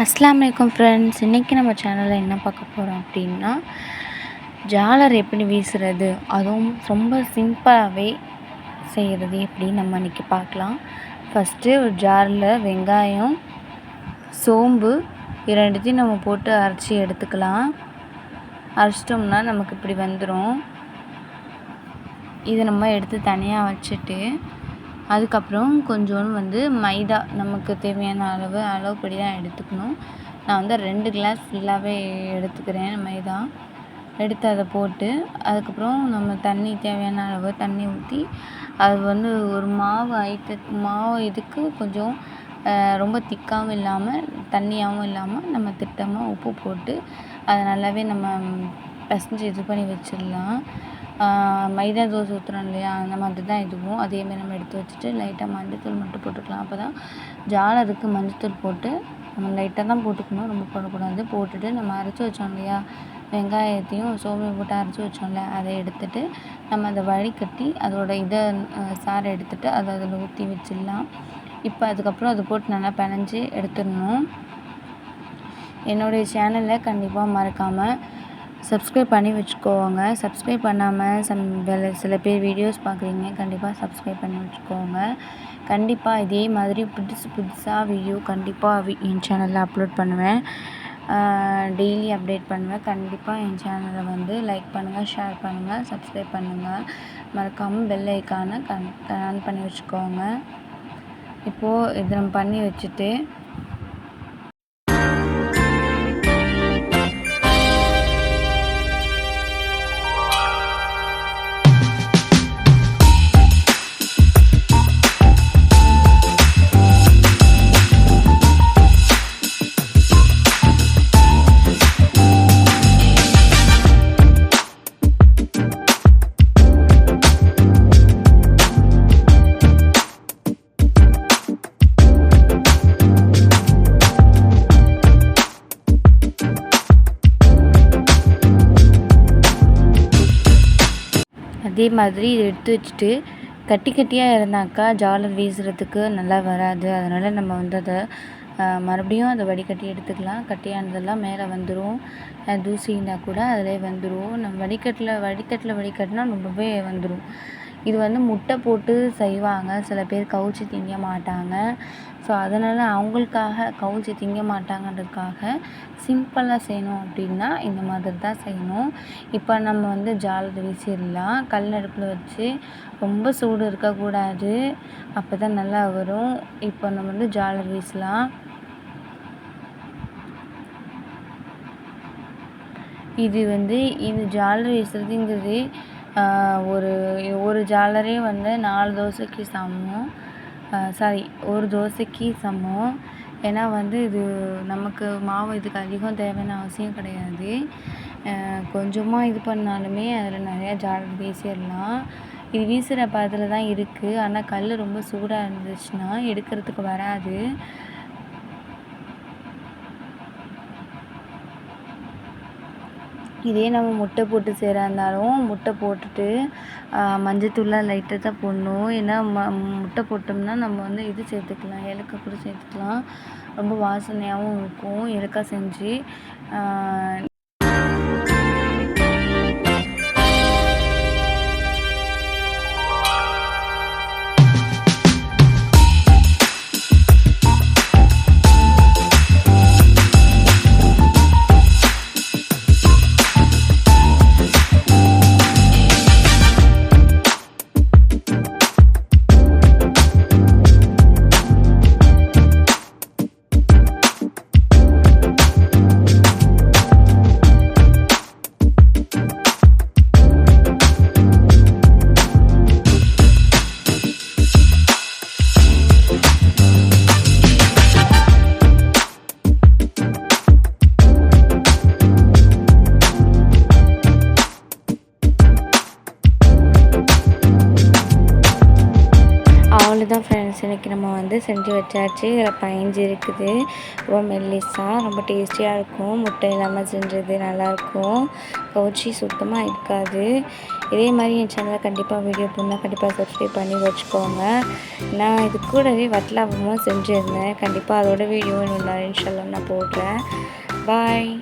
அஸ்லாம் வலைக்கம் ஃப்ரெண்ட்ஸ் இன்றைக்கி நம்ம சேனலில் என்ன பார்க்க போகிறோம் அப்படின்னா ஜாலர் எப்படி வீசுறது அதுவும் ரொம்ப சிம்பிளாகவே செய்கிறது எப்படின்னு நம்ம இன்றைக்கி பார்க்கலாம். ஃபஸ்ட்டு ஒரு ஜாரில் வெங்காயம் சோம்பு இரண்டுத்தையும் நம்ம போட்டு அரைச்சி எடுத்துக்கலாம். அரைச்சிட்டோம்னா நமக்கு இப்படி வந்துடும் இதை நம்ம எடுத்து தனியாக வச்சுட்டு அதுக்கப்புறம் கொஞ்சோண்டு வந்து மைதா நமக்கு தேவையான அளவு அளவுப்படி தான் எடுத்துக்கணும். நான் வந்து ரெண்டு கிளாஸ் ஃபுல்லாகவே எடுத்துக்கிறேன் மைதா. எடுத்து அதை போட்டு அதுக்கப்புறம் நம்ம தண்ணி தேவையான அளவு தண்ணி ஊற்றி அது வந்து ஒரு மாவு ஐட்ட மாவு இதுக்கு கொஞ்சம் ரொம்ப திக்காகவும் இல்லாமல் தண்ணியாகவும் இல்லாமல் நம்ம திட்டமாக உப்பு போட்டு அதை நல்லாவே நம்ம பிசஞ்சி இது பண்ணி வச்சிடலாம். மைதா தோசை ஊற்றுறோம் இல்லையா? அந்த மாதிரி தான் இதுவும் அதேமாரி நம்ம எடுத்து வச்சுட்டு லைட்டாக மஞ்சத்தூள் மட்டும் போட்டுக்கலாம். அப்போ தான் ஜாலருக்கு மஞ்சத்தூள் போட்டு நம்ம லைட்டாக தான் போட்டுக்கணும். ரொம்ப போடக்கூடாது. போட்டுட்டு நம்ம அரைச்சி வச்சோம் இல்லையா? வெங்காயத்தையும் சோம்பையும் போட்டு அரைச்சி வச்சோம்ல அதை எடுத்துட்டு நம்ம அதை வடிகட்டி அதோட இதை சாறை எடுத்துட்டு அதை அதில் ஊற்றி வச்சிடலாம். இப்போ அதுக்கப்புறம் அதை போட்டு நல்லா பினஞ்சி எடுத்துடணும். என்னுடைய சேனலை கண்டிப்பாக மறக்காமல் சப்ஸ்கிரைப் பண்ணி வச்சுக்கோங்க. சப்ஸ்கிரைப் பண்ணாமல் சம் வேறு சில பேர் வீடியோஸ் பார்க்குறீங்க கண்டிப்பாக சப்ஸ்கிரைப் பண்ணி வச்சுக்கோங்க. கண்டிப்பாக இதே மாதிரி புதுசு புதுசாக வீடியோ கண்டிப்பாக என் சேனலில் அப்லோட் பண்ணுவேன். டெய்லி அப்டேட் பண்ணுவேன். கண்டிப்பாக என் சேனலை வந்து லைக் பண்ணுங்கள் ஷேர் பண்ணுங்கள் சப்ஸ்கிரைப் பண்ணுங்கள் மறக்காமல் பெல் ஐக்கானை கன் ஆன் பண்ணி வச்சுக்கோங்க. இப்போது இதை நம்ம பண்ணி வச்சுட்டு அதே மாதிரி இதை எடுத்து வச்சுட்டு கட்டி கட்டியாக இருந்தாக்கா ஜாலர் வீசுறதுக்கு நல்லா வராது. அதனால் நம்ம வந்து அதை மறுபடியும் அதை வடிகட்டி எடுத்துக்கலாம். கட்டியானதெல்லாம் மேலே வந்துடும் தூசி இருந்தால் கூட அதிலே வந்துடும் நம்ம வடிகட்டில் வடிகட்டில் வடிகட்டினா ரொம்பவே வந்துடும் இது வந்து முட்டை போட்டு செய்வாங்க. சில பேர் கவுச்சி திங்க மாட்டாங்க. ஸோ அதனால் அவங்களுக்காக கவுச்சி திங்க மாட்டாங்கன்றதுக்காக சிம்பிளாக செய்யணும் அப்படின்னா இந்த மாதிரி தான் செய்யணும். இப்போ நம்ம வந்து ஜாலர் வீசிடலாம் கல் அடுப்பில் வச்சு ரொம்ப சூடு இருக்கக்கூடாது. அப்போ தான் நல்லா வரும். இப்போ நம்ம வந்து ஜாலர் வீசலாம் இது வந்து இது ஜாலர் வீசுறதுங்கிறது ஒரு ஒரு ஜாலரே வந்து நாலு தோசைக்கு சமம். சாரி ஒரு தோசைக்கு சமம். ஏன்னா வந்து இது நமக்கு மாவு இதுக்கு அதிகம் தேவையான அவசியம் கிடையாது. கொஞ்சமாக இது பண்ணாலுமே அதில் நிறையா ஜாலர் வீசிடலாம். இது வீசுகிற பதத்தில் தான் இருக்குது ஆனால் கல் ரொம்ப சூடாக இருந்துச்சுன்னா எடுக்கிறதுக்கு வராது. இதே நம்ம முட்டை போட்டு செய்கிறா இருந்தாலும் முட்டை போட்டுட்டு மஞ்சத்தூள்லாம் லைட்டாக தான் போடணும். ஏன்னா ம முட்டை போட்டோம்னா நம்ம வந்து இது சேர்த்துக்கலாம். ஏலக்காய் கூட சேர்த்துக்கலாம். ரொம்ப வாசனையாகவும் இருக்கும். ஏலக்காய் செஞ்சு ஃப்ரெண்ட்ஸ் இன்றைக்கி நம்ம வந்து செஞ்சு வச்சாச்சு. இதில் பயஞ்சு இருக்குது. ரொம்ப மெல்லிஸாக ரொம்ப டேஸ்டியாக இருக்கும். முட்டை இல்லாமல் செஞ்சது நல்லாயிருக்கும் கவுச்சி சுத்தமாக இருக்காது. இதே மாதிரி என் சேனலை கண்டிப்பாக வீடியோ போடணும். கண்டிப்பாக சப்ஸ்கிரைப் பண்ணி வச்சுக்கோங்க. நான் இது கூடவே வட்டலாபமும் செஞ்சுருந்தேன். கண்டிப்பாக அதோட வீடியோ இன்னொரு இன்ஷால்லாம் நான் போடுறேன். பாய்